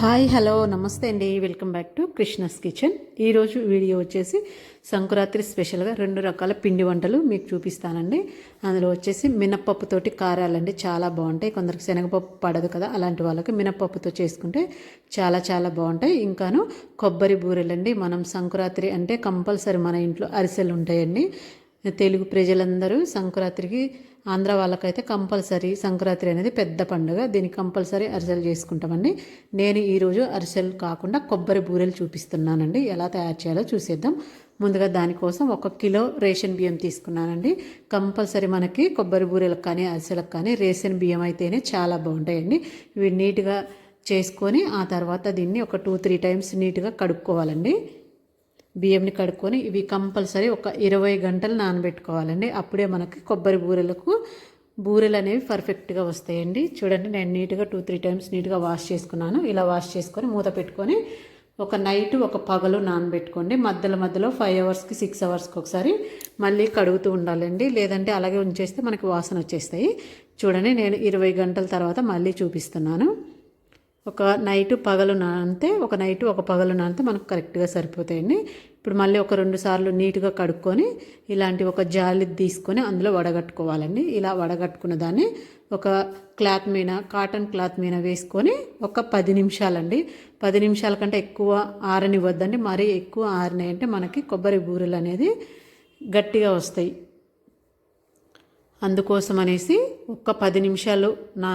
Hi hello నమస్తే అండి. Welcome back to Krishna's kitchen. ఈరోజు వీడియో వచ్చేసి సంక్రాంతి స్పెషల్గా రెండు రకాల పిండి వంటలు మీకు చూపిస్తానండి. అందులో వచ్చేసి మినప్పప్పుతోటి కారాలండి. చాలా బాగుంటాయి. కొందరికి శనగపప్పు పడదు కదా అలాంటి వాళ్ళకి మినప్పప్పుతో చేసుకుంటే చాలా చాలా బాగుంటాయి. ఇంకాను కొబ్బరి బూరెలండి. మనం సంక్రాంతి అంటే కంపల్సరీ మన ఇంట్లో అరిసెలు ఉంటాయండి. తెలుగు ప్రజలందరూ సంక్రాంతికి ఆంధ్ర వాళ్ళకైతే కంపల్సరీ సంక్రాంతి అనేది పెద్ద పండుగ. దీన్ని కంపల్సరీ అరిసెలు చేసుకుంటామండి. నేను ఈరోజు అరిసెలు కాకుండా కొబ్బరి బూరెలు చూపిస్తున్నానండి. ఎలా తయారు చేయాలో చూసేద్దాం. ముందుగా దానికోసం ఒక కిలో రేషన్ బియ్యం తీసుకున్నానండి. కంపల్సరీ మనకి కొబ్బరి బూరెలకు కానీ అరిసెలకు కానీ రేషన్ బియ్యం అయితేనే చాలా బాగుంటాయండి. ఇవి నీట్గా చేసుకొని ఆ తర్వాత దీన్ని ఒక టూ త్రీ టైమ్స్ నీట్గా కడుక్కోవాలండి. బియ్యంని కడుక్కొని ఇవి కంపల్సరీ ఒక ఇరవై గంటలు నానబెట్టుకోవాలండి. అప్పుడే మనకి కొబ్బరి బూరెలకు బూరెలు అనేవి పర్ఫెక్ట్గా వస్తాయండి. చూడండి నేను నీట్గా టూ త్రీ టైమ్స్ నీట్గా వాష్ చేసుకున్నాను. ఇలా వాష్ చేసుకొని మూత పెట్టుకొని ఒక నైట్ ఒక పగలు నానబెట్టుకోండి. మధ్యలో మధ్యలో ఫైవ్ అవర్స్కి సిక్స్ అవర్స్కి ఒకసారి మళ్ళీ కడుగుతూ ఉండాలండి. లేదంటే అలాగే ఉంచేస్తే మనకి వాసన వచ్చేస్తాయి. చూడండి నేను ఇరవై గంటల తర్వాత మళ్ళీ చూపిస్తున్నాను. ఒక నైట్ పగలు నానితే ఒక నైట్ ఒక పగలు నానితే మనకు కరెక్ట్గా సరిపోతాయండి. ఇప్పుడు మళ్ళీ ఒక రెండు సార్లు నీట్గా కడుక్కొని ఇలాంటి ఒక జాలి తీసుకొని అందులో వడగట్టుకోవాలండి. ఇలా వడగట్టుకున్న దాన్ని ఒక క్లాత్ మీద కాటన్ క్లాత్ మీద వేసుకొని ఒక పది నిమిషాలండి. పది నిమిషాల కంటే ఎక్కువ ఆరనివ్వద్దండి. మరీ ఎక్కువ ఆరినాయంటే మనకి కొబ్బరి బూరెలు అనేది గట్టిగా వస్తాయి. అందుకోసం అనేసి ఒక పది నిమిషాలు నా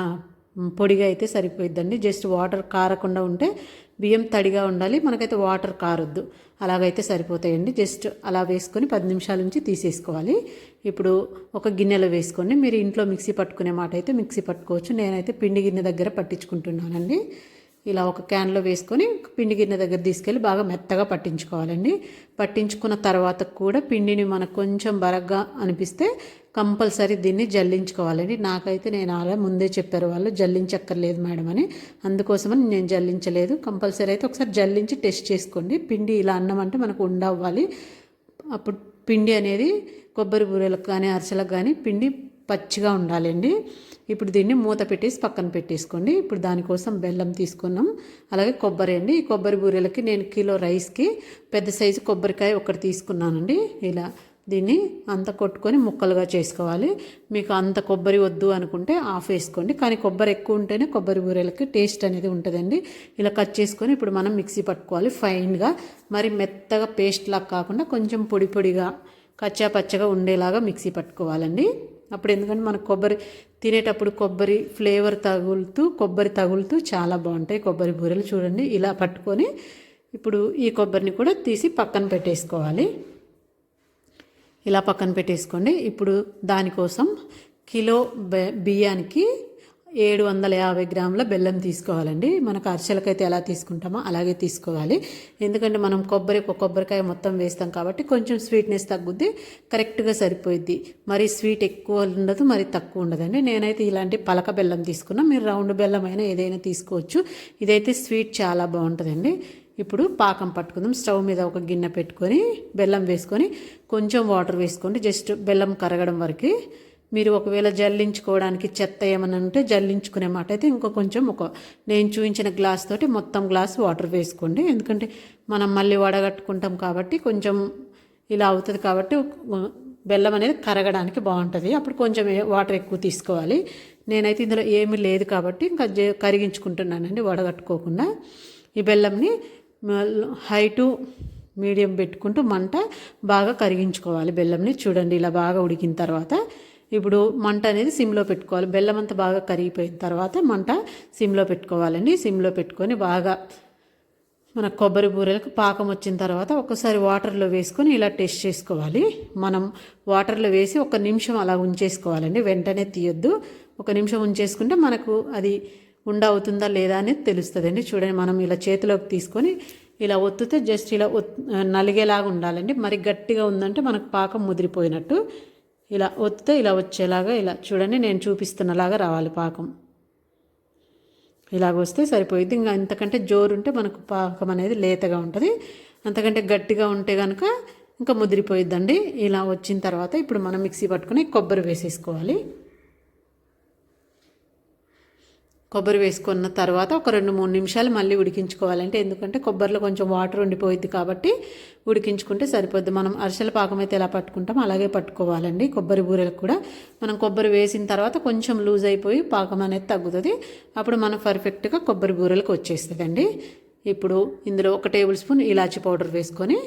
పొడిగా అయితే సరిపోయిద్దండి. జస్ట్ వాటర్ కారకుండా ఉంటే బియ్యం తడిగా ఉండాలి. మనకైతే వాటర్ కారొద్దు. అలాగైతే సరిపోతాయండి. జస్ట్ అలా వేసుకొని పది నిమిషాల నుంచి తీసేసుకోవాలి. ఇప్పుడు ఒక గిన్నెలో వేసుకొని మీరు ఇంట్లో మిక్సీ పట్టుకునే మాట అయితే మిక్సీ పట్టుకోవచ్చు. నేనైతే పిండి గిన్నె దగ్గర పట్టించుకుంటున్నానండి. ఇలా ఒక క్యాన్లో వేసుకొని పిండి గిన్నె దగ్గర తీసుకెళ్ళి బాగా మెత్తగా పట్టించుకోవాలండి. పట్టించుకున్న తర్వాత కూడా పిండిని మనకు కొంచెం బరగ్గా అనిపిస్తే కంపల్సరీ దీన్ని జల్లించుకోవాలండి. నాకైతే నేను అలా ముందే చెప్పారు వాళ్ళు జల్లించక్కర్లేదు మేడం అని. అందుకోసమని నేను జల్లించలేదు. కంపల్సరీ అయితే ఒకసారి జల్లించి టెస్ట్ చేసుకోండి. పిండి ఇలా అన్నం అంటే మనకు ఉండవ్వాలి. అప్పుడు పిండి అనేది కొబ్బరి బూరెలకు కానీ అరిసెలకు కానీ పిండి పచ్చిగా ఉండాలండి. ఇప్పుడు దీన్ని మూత పెట్టేసి పక్కన పెట్టేసుకోండి. ఇప్పుడు దానికోసం బెల్లం తీసుకున్నాం. అలాగే కొబ్బరి అండి. ఈ కొబ్బరి బూరెలకి నేను కిలో రైస్కి పెద్ద సైజు కొబ్బరికాయ ఒకటి తీసుకున్నానండి. ఇలా దీన్ని అంత కొట్టుకొని ముక్కలుగా చేసుకోవాలి. మీకు అంత కొబ్బరి వద్దు అనుకుంటే ఆఫ్ వేసుకోండి. కానీ కొబ్బరి ఎక్కువ ఉంటేనే కొబ్బరి బూరెలకి టేస్ట్ అనేది ఉంటుందండి. ఇలా కట్ చేసుకొని ఇప్పుడు మనం మిక్సీ పట్టుకోవాలి ఫైన్గా. మరి మెత్తగా పేస్ట్ లాగా కాకుండా కొంచెం పొడి పొడిగా కచ్చా పచ్చగా ఉండేలాగా మిక్సీ పట్టుకోవాలండి. అప్పుడు ఎందుకంటే మనకు కొబ్బరి తినేటప్పుడు కొబ్బరి ఫ్లేవర్ తగులుతూ కొబ్బరి తగులుతూ చాలా బాగుంటాయి. కొబ్బరి బూరెలు చూడండి. ఇలా పట్టుకొని ఇప్పుడు ఈ కొబ్బరిని కూడా తీసి పక్కన పెట్టేసుకోవాలి. ఇలా పక్కన పెట్టేసుకోండి. ఇప్పుడు దానికోసం కిలో బియ్యానికి ఏడు వందల యాభై గ్రాముల బెల్లం తీసుకోవాలండి. మనకు అరిసెలకైతే ఎలా తీసుకుంటామో అలాగే తీసుకోవాలి. ఎందుకంటే మనం కొబ్బరి ఒక కొబ్బరికాయ మొత్తం వేస్తాం కాబట్టి కొంచెం స్వీట్నెస్ తగ్గుద్ది కరెక్ట్గా సరిపోయిద్ది. మరి స్వీట్ ఎక్కువ ఉండదు మరి తక్కువ ఉండదండి. నేనైతే ఇలాంటి పలక బెల్లం తీసుకున్నా. మీరు రౌండ్ బెల్లం అయినా ఏదైనా తీసుకోవచ్చు. ఇదైతే స్వీట్ చాలా బాగుంటుందండి. ఇప్పుడు పాకం పట్టుకుందాం. స్టవ్ మీద ఒక గిన్నె పెట్టుకొని బెల్లం వేసుకొని కొంచెం వాటర్ వేసుకోండి. జస్ట్ బెల్లం కరగడం వరకు మీరు ఒకవేళ జల్లించుకోవడానికి చెత్త ఏమైనా ఉంటే జల్లించుకునే మాట. అయితే ఇంకో కొంచెం ఒక నేను చూపించిన గ్లాస్ తోటి మొత్తం గ్లాస్ వాటర్ వేసుకోండి. ఎందుకంటే మనం మళ్ళీ వడగట్టుకుంటాం కాబట్టి కొంచెం ఇలా అవుతుంది కాబట్టి బెల్లం అనేది కరగడానికి బాగుంటుంది. అప్పుడు కొంచెం వాటర్ ఎక్కువ తీసుకోవాలి. నేనైతే ఇందులో ఏమీ లేదు కాబట్టి ఇంకా కరిగించుకుంటున్నానండి వడగట్టుకోకుండా. ఈ బెల్లంని హై టు మీడియం పెట్టుకుంటూ మంట బాగా కరిగించుకోవాలి బెల్లంని. చూడండి ఇలా బాగా ఉడికిన తర్వాత ఇప్పుడు మంట అనేది సిమ్లో పెట్టుకోవాలి. బెల్లం అంతా బాగా కరిగిపోయిన తర్వాత మంట సిమ్లో పెట్టుకోవాలండి. సిమ్లో పెట్టుకొని బాగా మన కొబ్బరి బూరెలకు పాకం వచ్చిన తర్వాత ఒకసారి వాటర్లో వేసుకొని ఇలా టెస్ట్ చేసుకోవాలి. మనం వాటర్లో వేసి ఒక నిమిషం అలా ఉంచేసుకోవాలండి. వెంటనే తీయొద్దు. ఒక నిమిషం ఉంచేసుకుంటే మనకు అది ఉండ అవుతుందా లేదా అనేది తెలుస్తుందండి. చూడండి మనం ఇలా చేతిలోకి తీసుకొని ఇలా ఒత్తితే జస్ట్ ఇలా నలిగేలాగా ఉండాలండి. మరి గట్టిగా ఉందంటే మనకు పాకం ముదిరిపోయినట్టు. ఇలా ఒత్తితే ఇలా వచ్చేలాగా ఇలా చూడండి నేను చూపిస్తున్నలాగా రావాలి పాకం. ఇలాగ వస్తే సరిపోయింది ఇంకా ఇంతకంటే జోరు ఉంటే మనకు పాకం అనేది లేతగా ఉంటుంది. అంతకంటే గట్టిగా ఉంటే కనుక ఇంకా ముదిరిపోయిద్దండి. ఇలా వచ్చిన తర్వాత ఇప్పుడు మనం మిక్సీ పట్టుకుని కొబ్బరి వేసేసుకోవాలి. కొబ్బరి వేసుకున్న తర్వాత ఒక రెండు మూడు నిమిషాలు మళ్ళీ ఉడికించుకోవాలంటే ఎందుకంటే కొబ్బరిలో కొంచెం వాటర్ ఉండిపోయిద్ది కాబట్టి ఉడికించుకుంటే సరిపోద్ది. మనం అరిసెల పాకం అయితే ఎలా పట్టుకుంటామో అలాగే పట్టుకోవాలండి. కొబ్బరి బూరెలకు కూడా. మనం కొబ్బరి వేసిన తర్వాత కొంచెం లూజ్ అయిపోయి పాకం అనేది తగ్గుతుంది. అప్పుడు మనం పర్ఫెక్ట్గా కొబ్బరి బూరెలకు వచ్చేస్తుందండి. ఇప్పుడు ఇందులో ఒక టేబుల్ స్పూన్ ఇలాచి పౌడర్ వేసుకొని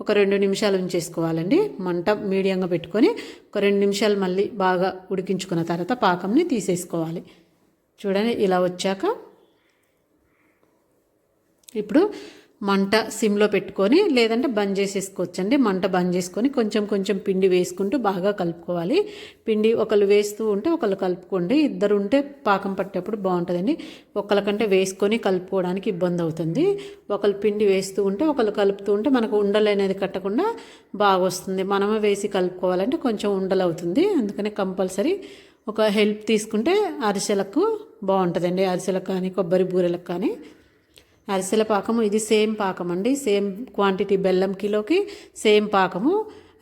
ఒక రెండు నిమిషాలు ఉంచేసుకోవాలండి. మంట మీడియంగా పెట్టుకొని ఒక రెండు నిమిషాలు మళ్ళీ బాగా ఉడికించుకున్న తర్వాత పాకంని తీసేసుకోవాలి. చూడండి ఇలా వచ్చాక ఇప్పుడు మంట సిమ్లో పెట్టుకొని లేదంటే బంద్ చేసేసుకోవచ్చండి. మంట బంద్ చేసుకొని కొంచెం కొంచెం పిండి వేసుకుంటూ బాగా కలుపుకోవాలి. పిండి ఒకళ్ళు వేస్తూ ఉంటే ఒకళ్ళు కలుపుకోండి. ఇద్దరు ఉంటే పాకం పట్టేప్పుడు బాగుంటుందండి. ఒకళ్ళకంటే వేసుకొని కలుపుకోవడానికి ఇబ్బంది అవుతుంది. ఒకళ్ళు పిండి వేస్తూ ఉంటే ఒకళ్ళు కలుపుతూ ఉంటే మనకు ఉండలు అనేది కట్టకుండా బాగా వస్తుంది మనమే వేసి కలుపుకోవాలంటే కొంచెం ఉండలు అవుతుంది. అందుకని కంపల్సరీ ఒక హెల్ప్ తీసుకుంటే అరిసెలకు బాగుంటుందండి. అరిసెలకు కానీ కొబ్బరి బూరెలకు కానీ. అరిసెల పాకము ఇది సేమ్ పాకం అండి సేమ్ క్వాంటిటీ బెల్లం కిలోకి సేమ్ పాకము.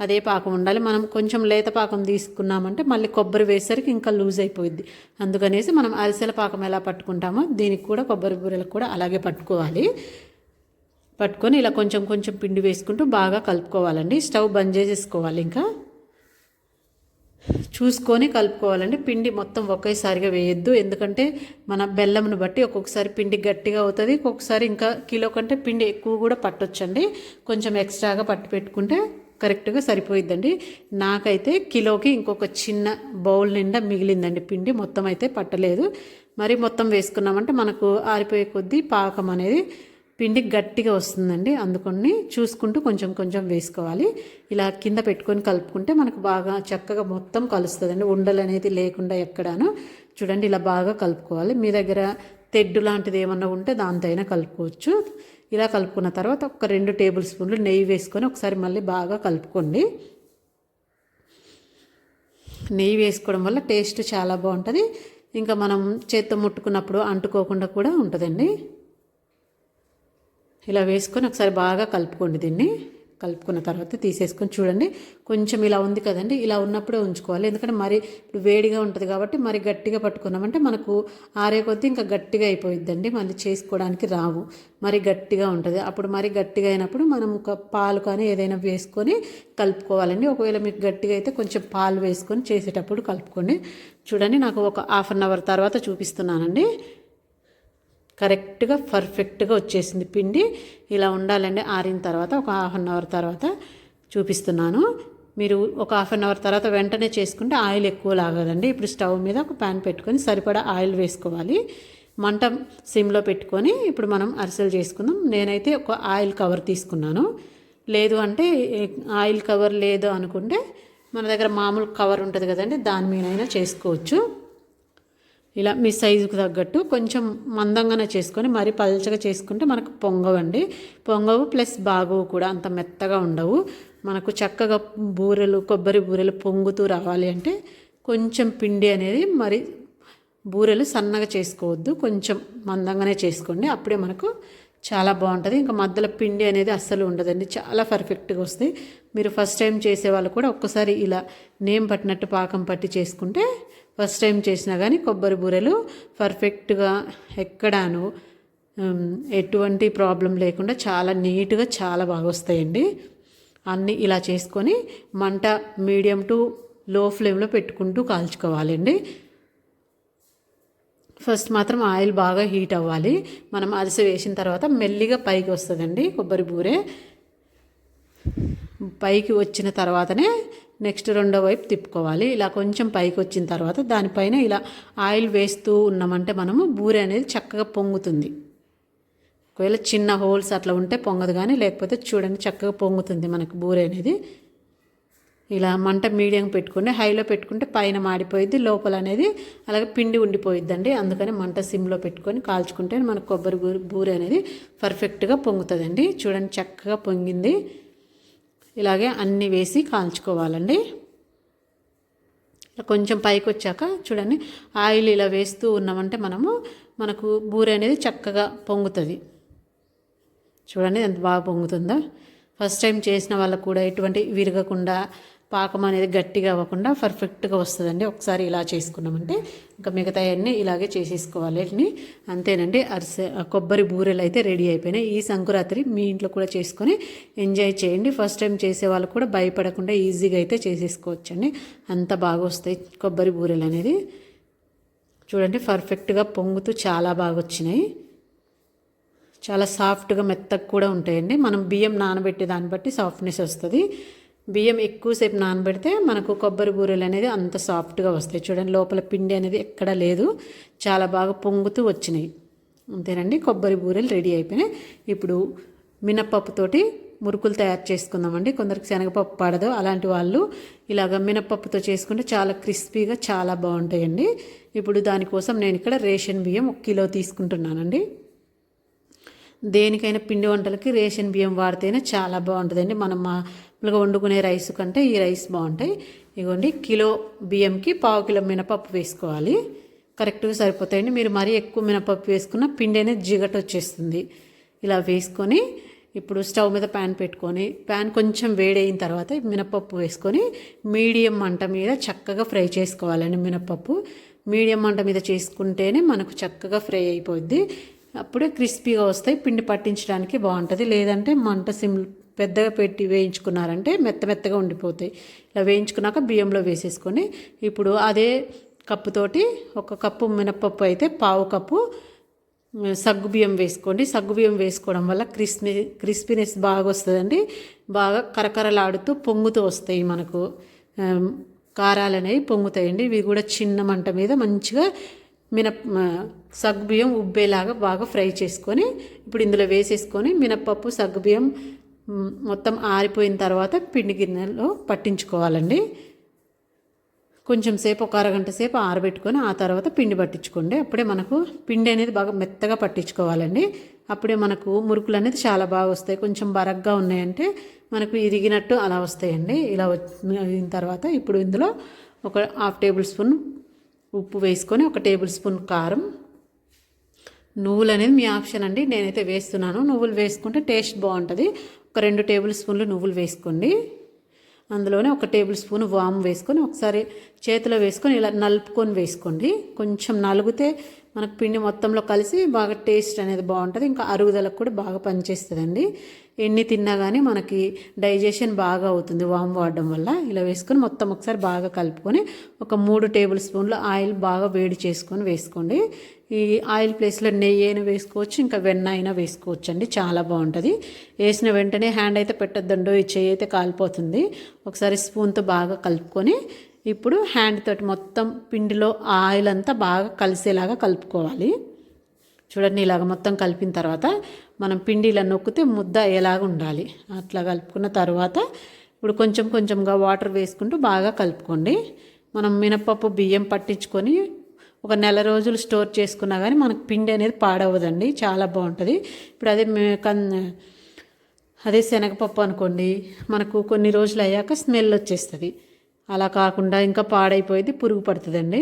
అదే పాకం ఉండాలి. మనం కొంచెం లేత పాకం తీసుకున్నామంటే మళ్ళీ కొబ్బరి వేసరికి ఇంకా లూజ్ అయిపోయింది అందుకనేసి మనం అరిసెల పాకం ఎలా పట్టుకుంటామో దీనికి కూడా కొబ్బరి బూరెలకు కూడా అలాగే పట్టుకోవాలి. పట్టుకొని ఇలా కొంచెం కొంచెం పిండి వేసుకుంటూ బాగా కలుపుకోవాలండి. స్టవ్ బంద్ చేసేసుకోవాలి ఇంకా. చూసుకొని కలుపుకోవాలండి. పిండి మొత్తం ఒకేసారిగా వేయొద్దు. ఎందుకంటే మన బెల్లంను బట్టి ఒక్కొక్కసారి పిండి గట్టిగా అవుతుంది. ఒక్కొక్కసారి ఇంకా కిలో కంటే పిండి ఎక్కువ కూడా పట్టొచ్చండి. కొంచెం ఎక్స్ట్రాగా పట్టి పెట్టుకుంటే కరెక్ట్గా సరిపోయిద్దండి. నాకైతే కిలోకి ఇంకొక చిన్న బౌల్ నిండా మిగిలిందండి. పిండి మొత్తం అయితే పట్టలేదు. మరి మొత్తం వేసుకున్నామంటే మనకు ఆరిపోయే కొద్దీ పాకం అనేది పిండి గట్టిగా వస్తుందండి. అందుకని చూసుకుంటూ కొంచెం కొంచెం వేసుకోవాలి. ఇలా కింద పెట్టుకొని కలుపుకుంటే మనకు బాగా చక్కగా మొత్తం కలుస్తుందండి. ఉండలు అనేది లేకుండా ఎక్కడాను. చూడండి ఇలా బాగా కలుపుకోవాలి. మీ దగ్గర తెడ్డు లాంటిది ఏమన్నా ఉంటే దాంతో అయినా కలుపుకోవచ్చు. ఇలా కలుపుకున్న తర్వాత ఒక రెండు టేబుల్ స్పూన్లు నెయ్యి వేసుకొని ఒకసారి మళ్ళీ బాగా కలుపుకోండి. నెయ్యి వేసుకోవడం వల్ల టేస్ట్ చాలా బాగుంటుంది. ఇంకా మనం చేత్తో ముట్టుకున్నప్పుడు అంటుకోకుండా కూడా ఉంటుందండి. ఇలా వేసుకొని ఒకసారి బాగా కలుపుకోండి దీన్ని. కలుపుకున్న తర్వాత తీసేసుకొని చూడండి. కొంచెం ఇలా ఉంది కదండి. ఇలా ఉన్నప్పుడే ఉంచుకోవాలి. ఎందుకంటే మరి ఇప్పుడు వేడిగా ఉంటుంది కాబట్టి మరి గట్టిగా పట్టుకున్నామంటే మనకు ఆరే కొద్దీ ఇంకా గట్టిగా అయిపోయిద్దండి. మళ్ళీ చేసుకోవడానికి రావు. మరి గట్టిగా ఉంటుంది. అప్పుడు మరి గట్టిగా అయినప్పుడు మనం ఒక పాలు కానీ ఏదైనా వేసుకొని కలుపుకోవాలండి. ఒకవేళ మీకు గట్టిగా అయితే కొంచెం పాలు వేసుకొని చేసేటప్పుడు కలుపుకోండి. చూడండి నాకు ఒక హాఫ్ అన్ అవర్ తర్వాత చూపిస్తున్నానండి. కరెక్ట్గా పర్ఫెక్ట్గా వచ్చేసింది. పిండి ఇలా ఉండాలండి. ఆరిన తర్వాత ఒక హాఫ్ అన్ అవర్ తర్వాత చూపిస్తున్నాను. మీరు ఒక హాఫ్ అన్ అవర్ తర్వాత వెంటనే చేసుకుంటే ఆయిల్ ఎక్కువ లాగదండి. ఇప్పుడు స్టవ్ మీద ఒక ప్యాన్ పెట్టుకొని సరిపడా ఆయిల్ వేసుకోవాలి. మంట సిమ్లో పెట్టుకొని ఇప్పుడు మనం అరిసెలు చేసుకుందాం. నేనైతే ఒక ఆయిల్ కవర్ తీసుకున్నాను. లేదు అంటే ఆయిల్ కవర్ లేదు అనుకుంటే మన దగ్గర మామూలు కవర్ ఉంటుంది కదండి దాని మీదైనా చేసుకోవచ్చు. ఇలా మీ సైజుకు తగ్గట్టు కొంచెం మందంగానే చేసుకొని మరి పల్చగా చేసుకుంటే మనకు పొంగవండి. పొంగవు ప్లస్ బాగవు కూడా అంత మెత్తగా ఉండవు. మనకు చక్కగా బూరెలు కొబ్బరి బూరెలు పొంగుతూ రావాలి అంటే కొంచెం పిండి అనేది మరి బూరెలు సన్నగా చేసుకోవద్దు. కొంచెం మందంగానే చేసుకోండి. అప్పుడే మనకు చాలా బాగుంటుంది. ఇంకా మధ్యలో పిండి అనేది అస్సలు ఉండదండి. చాలా పర్ఫెక్ట్గా వస్తాయి మీరు ఫస్ట్ టైం చేసే వాళ్ళు కూడా ఒక్కసారి ఇలా నేమ్ పట్టినట్టు పాకం పట్టి చేసుకుంటే ఫస్ట్ టైం చేసినా కానీ కొబ్బరి బూరెలు పర్ఫెక్ట్గా ఎక్కడాను ఎటువంటి ప్రాబ్లం లేకుండా చాలా నీట్గా చాలా బాగా వస్తాయండి. అన్నీ ఇలా చేసుకొని మంట మీడియం టు లో ఫ్లేమ్లో పెట్టుకుంటూ కాల్చుకోవాలండి. ఫస్ట్ మాత్రం ఆయిల్ బాగా హీట్ అవ్వాలి. మనం అరిసె వేసిన తర్వాత మెల్లిగా పైకి వస్తుందండి కొబ్బరి బూరె. పైకి వచ్చిన తర్వాతనే నెక్స్ట్ రెండో వైపు తిప్పుకోవాలి. ఇలా కొంచెం పైకి వచ్చిన తర్వాత దానిపైన ఇలా ఆయిల్ వేస్తూ ఉన్నామంటే మనము బూరె అనేది చక్కగా పొంగుతుంది. ఒకవేళ చిన్న హోల్స్ అట్లా ఉంటే పొంగదు కానీ లేకపోతే చూడండి చక్కగా పొంగుతుంది మనకు బూరె అనేది. ఇలా మంట మీడియం పెట్టుకుంటే హైలో పెట్టుకుంటే పైన మాడిపోయిద్ది లోపల అనేది అలాగే పిండి ఉండిపోయిద్దండి. అందుకని మంట సిమ్లో పెట్టుకొని కాల్చుకుంటే మనకు కొబ్బరి బూరె అనేది పర్ఫెక్ట్గా పొంగుతుందండి. చూడండి చక్కగా పొంగింది. ఇలాగే అన్నీ వేసి కాల్చుకోవాలండి. కొంచెం పైకి వచ్చాక చూడండి ఆయిల్ ఇలా వేస్తూ ఉన్నామంటే మనము మనకు బూరె అనేది చక్కగా పొంగుతుంది. చూడండి ఎంత బాగా పొంగుతుందో. ఫస్ట్ టైం చేసిన వాళ్ళకు కూడా ఎటువంటి విరగకుండా పాకం అనేది గట్టిగా అవ్వకుండా పర్ఫెక్ట్గా వస్తుందండి. ఒకసారి ఇలా చేసుకున్నామంటే ఇంకా మిగతా అన్నీ ఇలాగే చేసేసుకోవాలి. వీటిని అంతేనండి. అరిసె కొబ్బరి బూరెలు అయితే రెడీ అయిపోయినాయి. ఈ సంక్రాంతి మీ ఇంట్లో కూడా చేసుకొని ఎంజాయ్ చేయండి. ఫస్ట్ టైం చేసే వాళ్ళు కూడా భయపడకుండా ఈజీగా అయితే చేసేసుకోవచ్చండి. అంత బాగా వస్తాయి కొబ్బరి బూరెలు అనేది. చూడండి పర్ఫెక్ట్గా పొంగుతూ చాలా బాగా వచ్చినాయి. చాలా సాఫ్ట్గా మెత్తగా కూడా ఉంటాయండి. మనం బియ్యం నానబెట్టే దాన్ని బట్టి సాఫ్ట్నెస్ వస్తుంది. బియ్యం ఎక్కువసేపు నానబెడితే మనకు కొబ్బరి బూరెలు అనేది అంత సాఫ్ట్గా వస్తాయి. చూడండి లోపల పిండి అనేది ఎక్కడా లేదు. చాలా బాగా పొంగుతూ వచ్చినాయి. అంతేనండి కొబ్బరి బూరెలు రెడీ అయిపోయినాయి. ఇప్పుడు మినప్పప్పుతోటి మురుకులు తయారు చేసుకుందామండి. కొందరికి శనగపప్పు పడదు. అలాంటి వాళ్ళు ఇలాగ మినప్పప్పుతో చేసుకుంటే చాలా క్రిస్పీగా చాలా బాగుంటాయండి. ఇప్పుడు దానికోసం నేను ఇక్కడ రేషన్ బియ్యం ఒక కిలో తీసుకుంటున్నానండి. దేనికైనా పిండి వంటలకి రేషన్ బియ్యం వాడితేనే చాలా బాగుంటుందండి. మనం మా మామూలుగా వండుకునే రైస్ కంటే ఈ రైస్ బాగుంటాయి. ఇగోండి కిలో బియ్యంకి పావు కిలో మినపప్పు వేసుకోవాలి. కరెక్ట్గా సరిపోతాయండి. మీరు మరీ ఎక్కువ మినపప్పు వేసుకున్న పిండి అనేది జిగట వచ్చేస్తుంది. ఇలా వేసుకొని ఇప్పుడు స్టవ్ మీద ప్యాన్ పెట్టుకొని ప్యాన్ కొంచెం వేడైన తర్వాత మినపప్పు వేసుకొని మీడియం మంట మీద చక్కగా ఫ్రై చేసుకోవాలండి మినపప్పు. మీడియం మంట మీద చేసుకుంటేనే మనకు చక్కగా ఫ్రై అయిపోద్ది. అప్పుడే క్రిస్పీగా వస్తాయి. పిండి పట్టించడానికి బాగుంటుంది. లేదంటే మంట సిమ్ పెద్దగా పెట్టి వేయించుకున్నారంటే మెత్త మెత్తగా ఉండిపోతాయి. ఇలా వేయించుకున్నాక బియ్యంలో వేసేసుకొని ఇప్పుడు అదే కప్పుతోటి ఒక కప్పు మినప్పప్పు అయితే పావు కప్పు సగ్గు బియ్యం వేసుకోండి. సగ్గు బియ్యం వేసుకోవడం వల్ల క్రిస్పీ క్రిస్పీనెస్ బాగా వస్తుందండి. బాగా కరకరలాడుతూ పొంగుతూ వస్తాయి మనకు. కారాలు అనేవి పొంగుతాయండి. ఇవి కూడా చిన్న మంట మీద మంచిగా మినప్ సగ్గుబియ్యం ఉబ్బేలాగా బాగా ఫ్రై చేసుకొని ఇప్పుడు ఇందులో వేసేసుకొని మినప్పప్పు సగ్గుబియ్యం మొత్తం ఆరిపోయిన తర్వాత పిండి గిన్నెలో పట్టించుకోవాలండి. కొంచెం సేపు ఒక అరగంట సేపు ఆరబెట్టుకొని ఆ తర్వాత పిండి పట్టించుకోండి. అప్పుడే మనకు పిండి అనేది బాగా మెత్తగా పట్టించుకోవాలండి. అప్పుడే మనకు మురుకులు అనేది చాలా బాగా వస్తాయి. కొంచెం బరగ్గా ఉన్నాయంటే మనకు ఇరిగినట్టు అలా వస్తాయండి. ఇలా వచ్చిన తర్వాత ఇప్పుడు ఇందులో ఒక హాఫ్ టేబుల్ స్పూన్ ఉప్పు వేసుకొని ఒక టేబుల్ స్పూన్ కారం. నువ్వులు అనేది మీ ఆప్షన్ అండి. నేనైతే వేస్తున్నాను. నువ్వులు వేసుకుంటే టేస్ట్ బాగుంటుంది. ఒక రెండు టేబుల్ స్పూన్లు నువ్వులు వేసుకోండి. అందులోనే ఒక టేబుల్ స్పూన్ వాము వేసుకొని ఒకసారి చేతిలో వేసుకొని ఇలా నలుపుకొని వేసుకోండి. కొంచెం నలుగుతే మనకు పిండి మొత్తంలో కలిసి బాగా టేస్ట్ అనేది బాగుంటుంది. ఇంకా అరుగుదలకు కూడా బాగా పనిచేస్తుందండి. ఎన్ని తిన్నా కానీ మనకి డైజెషన్ బాగా అవుతుంది వామ్ వాడడం వల్ల. ఇలా వేసుకొని మొత్తం ఒకసారి బాగా కలుపుకొని ఒక మూడు టేబుల్ స్పూన్లు ఆయిల్ బాగా వేడి చేసుకొని వేసుకోండి. ఈ ఆయిల్ ప్లేస్లో నెయ్యి అయినా వేసుకోవచ్చు ఇంకా వెన్న అయినా వేసుకోవచ్చు అండి చాలా బాగుంటుంది. వేసిన వెంటనే హ్యాండ్ అయితే పెట్టద్దండో ఈ చెయ్యి అయితే కాలిపోతుంది. ఒకసారి స్పూన్తో బాగా కలుపుకొని ఇప్పుడు హ్యాండ్ తోటి మొత్తం పిండిలో ఆయిల్ అంతా బాగా కలిసేలాగా కలుపుకోవాలి. చూడండి ఇలాగ మొత్తం కలిపిన తర్వాత మనం పిండి ఇలా నొక్కితే ముద్ద ఎలాగ ఉండాలి. అట్లా కలుపుకున్న తర్వాత ఇప్పుడు కొంచెం కొంచెంగా వాటర్ వేసుకుంటూ బాగా కలుపుకోండి. మనం మినపప్పు బియ్యం పట్టించుకొని ఒక నెల రోజులు స్టోర్ చేసుకున్నా కానీ మనకు పిండి అనేది పాడవదండి. చాలా బాగుంటుంది. ఇప్పుడు అదే అదే శనగపప్పు అనుకోండి మనకు కొన్ని రోజులు అయ్యాక స్మెల్ వచ్చేస్తుంది. అలా కాకుండా ఇంకా పాడైపోయేది పురుగు పడుతుందండి.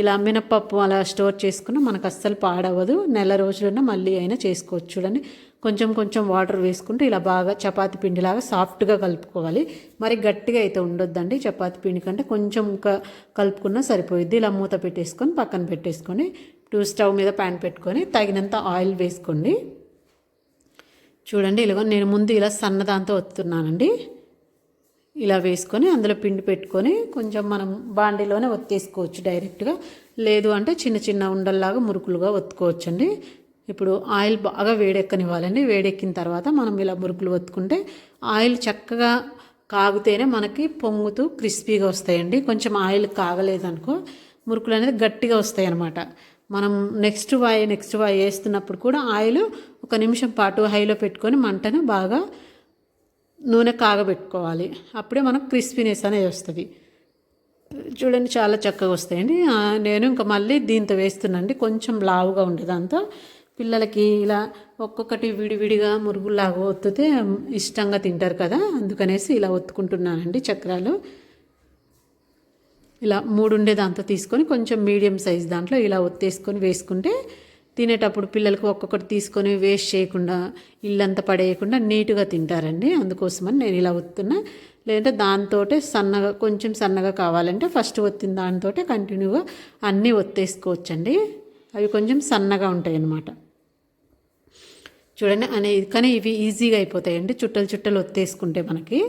ఇలా మినపప్పు అలా స్టోర్ చేసుకున్న మనకు అస్సలు పాడవదు నెల రోజులున్న మళ్ళీ అయినా చేసుకోవచ్చు. చూడండి కొంచెం కొంచెం వాటర్ వేసుకుంటూ ఇలా బాగా చపాతి పిండిలాగా సాఫ్ట్గా కలుపుకోవాలి. మరి గట్టిగా అయితే ఉండొద్దండి. చపాతి పిండి కంటే కొంచెం కలుపుకున్నా సరిపోయిద్ది. ఇలా మూత పెట్టేసుకొని పక్కన పెట్టేసుకొని టూ స్టవ్ మీద ప్యాన్ పెట్టుకొని తగినంత ఆయిల్ వేసుకోండి. చూడండి ఇలాగో నేను ముందు ఇలా సన్నదాంతో వత్తున్నానండి ఇలా వేసుకొని అందులో పిండి పెట్టుకొని కొంచెం మనం బాండీలోనే ఒత్తేసుకోవచ్చు డైరెక్ట్గా. లేదు అంటే చిన్న చిన్న ఉండల్లాగా మురుకులుగా ఒత్తుకోవచ్చండి. ఇప్పుడు ఆయిల్ బాగా వేడెక్కనివ్వాలండి. వేడెక్కిన తర్వాత మనం ఇలా మురుకులు వత్తుకుంటే ఆయిల్ చక్కగా కాగితేనే మనకి పొంగుతూ క్రిస్పీగా వస్తాయండి. కొంచెం ఆయిల్ కాగలేదనుకో మురుకులు అనేది గట్టిగా వస్తాయి అన్నమాట మనం నెక్స్ట్ వాయి నెక్స్ట్ వాయి వేస్తున్నప్పుడు కూడా ఆయిల్ ఒక నిమిషం పాటు హైలో పెట్టుకొని మంటను బాగా నూనె కాగబెట్టుకోవాలి. అప్పుడే మనకు క్రిస్పీనెస్ అనేది వస్తుంది. చూడండి చాలా చక్కగా వస్తాయండి. నేను ఇంకా మళ్ళీ దీంతో వేస్తున్నాండి కొంచెం లావుగా ఉండేదంతా. పిల్లలకి ఇలా ఒక్కొక్కటి విడివిడిగా మురుగులాగా ఒత్తితే ఇష్టంగా తింటారు కదా అందుకనేసి ఇలా ఒత్తుకుంటున్నానండి చక్రాలు. ఇలా మూడు ఉండే దాంతో తీసుకొని కొంచెం మీడియం సైజ్ దాంట్లో ఇలా ఒత్తేసుకొని వేసుకుంటే తినేటప్పుడు పిల్లలకు ఒక్కొక్కటి తీసుకొని వేస్ట్ చేయకుండా ఇల్లంతా పడేయకుండా నీట్గా తింటారండి. అందుకోసమని నేను ఇలా ఒత్తున్నా. లేదంటే దాంతో సన్నగా కొంచెం సన్నగా కావాలంటే ఫస్ట్ ఒత్తిన దాంతో కంటిన్యూగా అన్నీ ఒత్తేసుకోవచ్చండి. అవి కొంచెం సన్నగా ఉంటాయి అన్నమాట చూడండి అనే కానీ ఇవి ఈజీగా అయిపోతాయండి. చుట్టలు చుట్టలు ఒత్తేసుకుంటే మనకి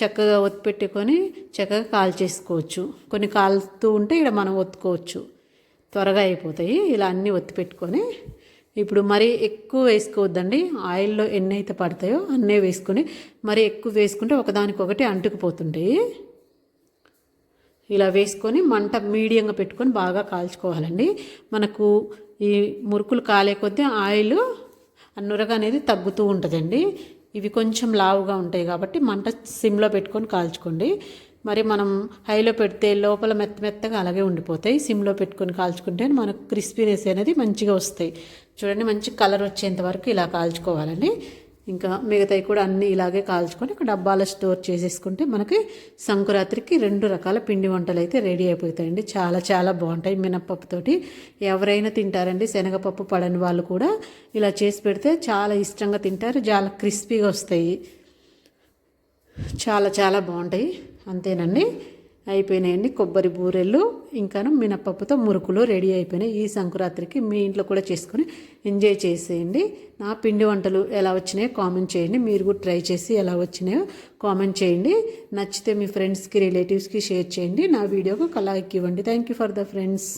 చక్కగా ఒత్తి పెట్టుకొని చక్కగా కాల్ చేసుకోవచ్చు. కొన్ని కాలుతూ ఉంటే ఇక్కడ మనం ఒత్తుకోవచ్చు. త్వరగా అయిపోతాయి. ఇలా అన్నీ ఒత్తి పెట్టుకొని ఇప్పుడు మరీ ఎక్కువ వేసుకోవద్దండి. ఆయిల్లో ఎన్ని అయితే పడతాయో అన్నీ వేసుకొని మరీ ఎక్కువ వేసుకుంటే ఒకదానికొకటి అంటుకుపోతుంటాయి ఇలా వేసుకొని మంట మీడియంగా పెట్టుకొని బాగా కాల్చుకోవాలండి. మనకు ఈ మురుకులు కాలే కొద్దీ ఆయిల్ నురగ అనేది తగ్గుతూ ఉంటుందండి. ఇవి కొంచెం లావుగా ఉంటాయి కాబట్టి మంట సిమ్లో పెట్టుకొని కాల్చుకోండి. మరి మనం హైలో పెడితే లోపల మెత్త మెత్తగా అలాగే ఉండిపోతాయి. సిమ్లో పెట్టుకొని కాల్చుకుంటే మనకు క్రిస్పీనెస్ అనేది మంచిగా వస్తాయి. చూడండి మంచి కలర్ వచ్చేంత వరకు ఇలా కాల్చుకోవాలండి. ఇంకా మిగతాయి కూడా అన్నీ ఇలాగే కాల్చుకొని ఒక డబ్బాలో స్టోర్ చేసేసుకుంటే మనకి సంక్రాంతికి రెండు రకాల పిండి వంటలు అయితే రెడీ అయిపోతాయండి. చాలా చాలా బాగుంటాయి. మినప్పప్పుతోటి ఎవరైనా తింటారండి. శనగపప్పు పడని వాళ్ళు కూడా ఇలా చేసి పెడితే చాలా ఇష్టంగా తింటారు. చాలా క్రిస్పీగా వస్తాయి. చాలా చాలా బాగుంటాయి. అంతేనండి. అయిపోయినాయండి కొబ్బరి బూరెలు. ఇంకాను మినపప్పుతో మురుకులు రెడీ అయిపోయినాయి. ఈ సంక్రాంతికి మీ ఇంట్లో కూడా చేసుకొని ఎంజాయ్ చేసేయండి. నా పిండి వంటలు ఎలా వచ్చినాయో కామెంట్ చేయండి. మీరు కూడా ట్రై చేసి ఎలా వచ్చినాయో కామెంట్ చేయండి. నచ్చితే మీ ఫ్రెండ్స్కి రిలేటివ్స్కి షేర్ చేయండి. నా వీడియోకి ఒక లైక్ ఇవ్వండి. Thank you for the friends